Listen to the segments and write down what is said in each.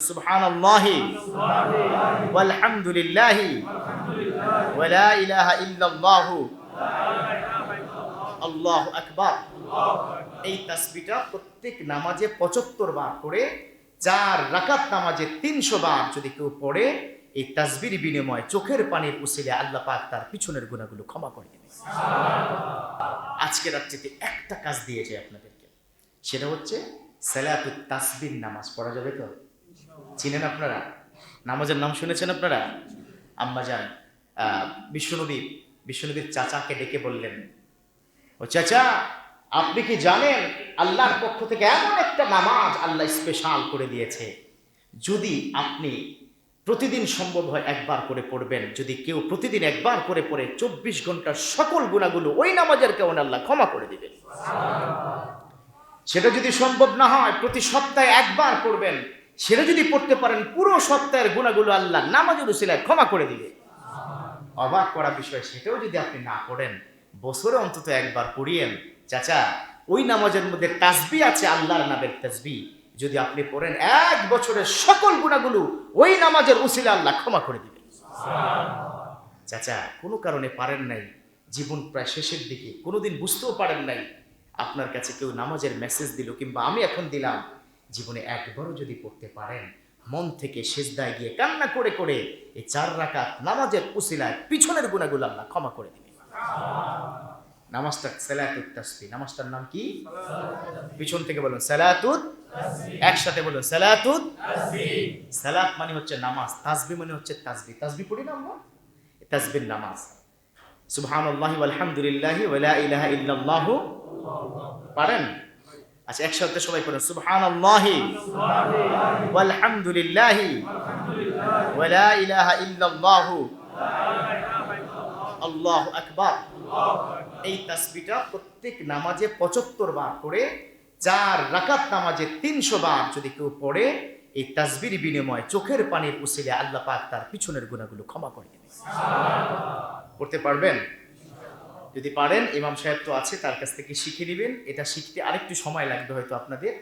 سبحان الله والحمد لله ولا إله إلا الله আল্লাহ আকবার এই তাসবিটা প্রত্যেক নামাজে পঁচাত্তর বার করে চার রাকাত নামাজে তিনশো বার যদি কেউ পড়ে এই তাসবির বিনিময়ে চোখের পানির উসিলে আল্লাহ পাক তার পিছনের গুণাগুলো ক্ষমা করে দেবে আজকে রাত্রিতে একটা কাজ দিয়েছে আপনাদেরকে সেটা হচ্ছে সালাতুত তাসবির নামাজ পড়া যাবে তো চিনেন আপনারা? নামাজের নাম শুনেছেন আপনারা? আম্মাজান আহ, বিশ্বনবী বিশ্বনবীর চাচাকে ডেকে বললেন ও চাচা আপনি কি জানেন আল্লাহর পক্ষ থেকে এমন একটা নামাজ আল্লাহ স্পেশাল করে দিয়েছে? যদি আপনি প্রতিদিন সম্ভব হয় একবার করে পড়বেন যদি কেউ প্রতিদিন একবার করে পড়ে চব্বিশ ঘণ্টার সকল গুণাগুলো ওই নামাজের কেমন আল্লাহ ক্ষমা করে দিবেন। সেটা যদি সম্ভব না হয় প্রতি সপ্তাহে একবার পড়বেন সেটা যদি পড়তে পারেন, পুরো সপ্তাহের গুণাগুলো আল্লাহ নামাজের উসিলায় ক্ষমা করে দিবে। অবাক করা বিষয়, সেটাও যদি আপনি না পড়েন, বছরে অন্তত একবার পড়িয়েন, চাচা, ওই নামাজের মধ্যে তাসবি আছে, আল্লাহর নামের তাসবি। যদি আপনি পড়েন এক বছরের সকল গুণাগুলো, ওই নামাজের উসিলা আল্লাহ ক্ষমা করে দিবে। চাচা, কোনো কারণে পারেন নাই, জীবন প্রায় শেষের দিকে, কোনোদিন বুঝতেও পারেন নাই, আপনার কাছে কেউ নামাজের মেসেজ দিল কিংবা আমি এখন দিলাম জীবনে একবারও যদি পড়তে পারেন, মন থেকে সেজদায় গিয়ে কান্না করে করে এই চার রাকাত নামাজের উসিলায় পিছনের গুণাগুলো আল্লাহ ক্ষমা করে দিবে নামাজটা সালাতুত তাসবি। নামাজটার নাম কি? পিছন থেকে বলুন, সালাতুত একসাথে বলুন, সালাতুত সালাত মানে হচ্ছে নামাজ, তাসবি মানে হচ্ছে তাসবি। তাসবি পড়ি না আমরা তাসবির নামাজ। সুবহানাল্লাহি ওয়ালহামদুলিল্লাহি ওয়ালা ইলাহা ইল্লাল্লাহ। পারেন? আচ্ছা একসাথে সবাই পড়ুন, সুবহানাল্লাহি। ওয়ালহামদুলিল্লাহি। ওয়ালা ইলাহা ইল্লাল্লাহ। আল্লাহু আকবার। এই তাসবিটা প্রত্যেক নামাজে পঁচাত্তর বার করে চার রাকাত নামাজে তিনশো বার যদি কেউ পড়ে, এই তাসবির বিনিময়ে চোখের পানির উসিলে আল্লাহ পাক তার পিছনের গুণাগুলো ক্ষমা করে দেবে করতে পারবেন? যদি পারেন, ইমাম সাহেব তো আছে, তার কাছ থেকে শিখে নেবেন। এটা শিখতে আরেকটু সময় লাগবে হয়তো আপনাদের।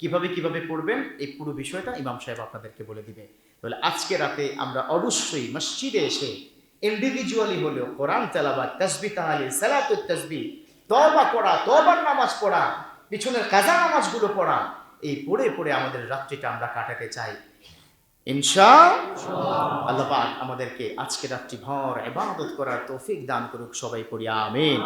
কীভাবে কীভাবে পড়বেন, এই পুরো বিষয়টা ইমাম সাহেব আপনাদেরকে বলে দিবে। তাহলে আজকে রাতে আমরা অবশ্যই মসজিদে এসে ইন্ডিভিজুয়ালি হলেও কোরআন তেলাবাদ তসবি তাহালি সালাতুত তসবি তবা পড়া তবার নামাজ পড়া, পিছনের কাজা নামাজগুলো পড়া, এই পড়ে পড়ে আমাদের রাত্রিটা আমরা কাটাতে চাই। ইনশা আল্লাহ পাক আমাদেরকে আজকে রাত্রি ভর এবাদত করার তৌফিক দান করুক, সবাই পড়ি, আমিন।